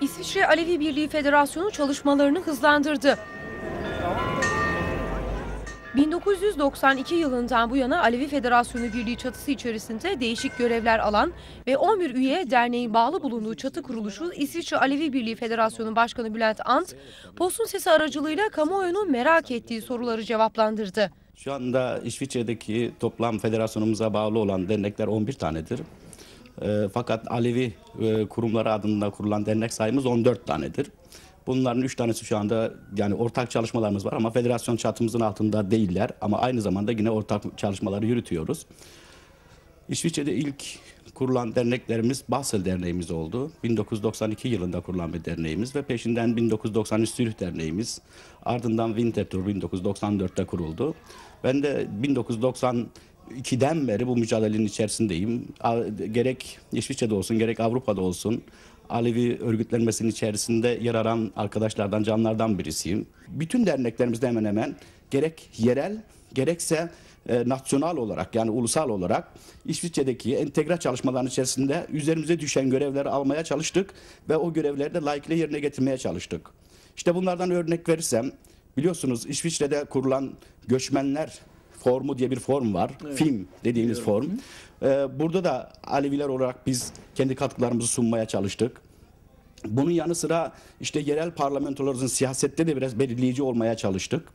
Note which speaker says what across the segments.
Speaker 1: İsviçre Alevi Birliği Federasyonu çalışmalarını hızlandırdı. 1992 yılından bu yana Alevi Federasyonu Birliği çatısı içerisinde değişik görevler alan ve 11 üye derneğin bağlı bulunduğu çatı kuruluşu İsviçre Alevi Birliği Federasyonu Başkanı Bülent Ant, Postun Sesi aracılığıyla kamuoyunun merak ettiği soruları cevaplandırdı.
Speaker 2: Şu anda İsviçre'deki toplam federasyonumuza bağlı olan dernekler 11 tanedir. E, fakat Alevi e, kurumları adında kurulan dernek sayımız 14 tanedir. Bunların 3 tanesi şu anda yani ortak çalışmalarımız var ama federasyon çatımızın altında değiller ama aynı zamanda yine ortak çalışmaları yürütüyoruz. İsviçre'de ilk kurulan derneklerimiz Basel Derneğimiz oldu. 1992 yılında kurulan bir derneğimiz ve peşinden 1993 Sülh Derneğimiz. Ardından Winterthur 1994'te kuruldu. Ben de 1992'den beri bu mücadelenin içerisindeyim. Gerek İsviçre'de olsun gerek Avrupa'da olsun Alevi örgütlenmesinin içerisinde yer alan arkadaşlardan, canlardan birisiyim. Bütün derneklerimizde hemen hemen gerek yerel gerekse e, nasyonal olarak yani ulusal olarak İsviçre'deki entegre çalışmaların içerisinde üzerimize düşen görevleri almaya çalıştık ve o görevleri de layıkıyla yerine getirmeye çalıştık. İşte bunlardan örnek verirsem biliyorsunuz İsviçre'de kurulan göçmenler formu diye bir form var. Evet. Film dediğimiz Biliyorum. form. Ee, burada da Aleviler olarak biz kendi katkılarımızı sunmaya çalıştık. Bunun yanı sıra işte yerel parlamentolarımızın siyasette de biraz belirleyici olmaya çalıştık.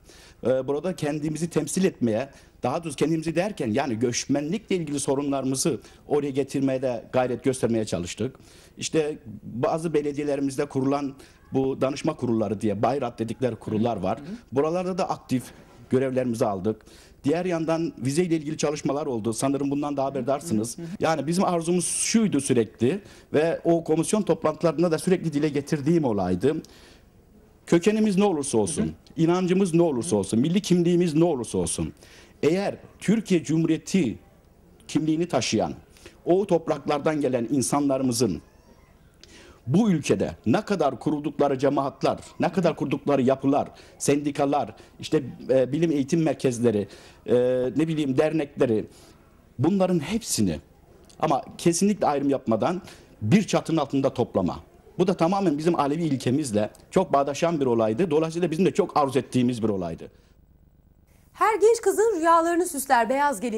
Speaker 2: Ee, burada kendimizi temsil etmeye, daha doğrusu kendimizi derken yani göçmenlikle ilgili sorunlarımızı oraya getirmeye de gayret göstermeye çalıştık. İşte bazı belediyelerimizde kurulan bu danışma kurulları diye bayrat dedikleri kurullar var. Buralarda da aktif görevlerimizi aldık. Diğer yandan vize ile ilgili çalışmalar oldu. Sanırım bundan da haberdarsınız. Yani bizim arzumuz şuydu sürekli ve o komisyon toplantılarında da sürekli dile getirdiğim olaydı. Kökenimiz ne olursa olsun, inancımız ne olursa olsun, milli kimliğimiz ne olursa olsun. Eğer Türkiye Cumhuriyeti kimliğini taşıyan, o topraklardan gelen insanlarımızın bu ülkede ne kadar kuruldukları cemaatler, ne kadar kurdukları yapılar, sendikalar, işte e, bilim eğitim merkezleri, e, ne bileyim dernekleri bunların hepsini ama kesinlikle ayrım yapmadan bir çatının altında toplama. Bu da tamamen bizim Alevi ilkemizle çok bağdaşan bir olaydı. Dolayısıyla bizim de çok arzu ettiğimiz bir olaydı.
Speaker 1: Her genç kızın rüyalarını süsler beyaz gelin.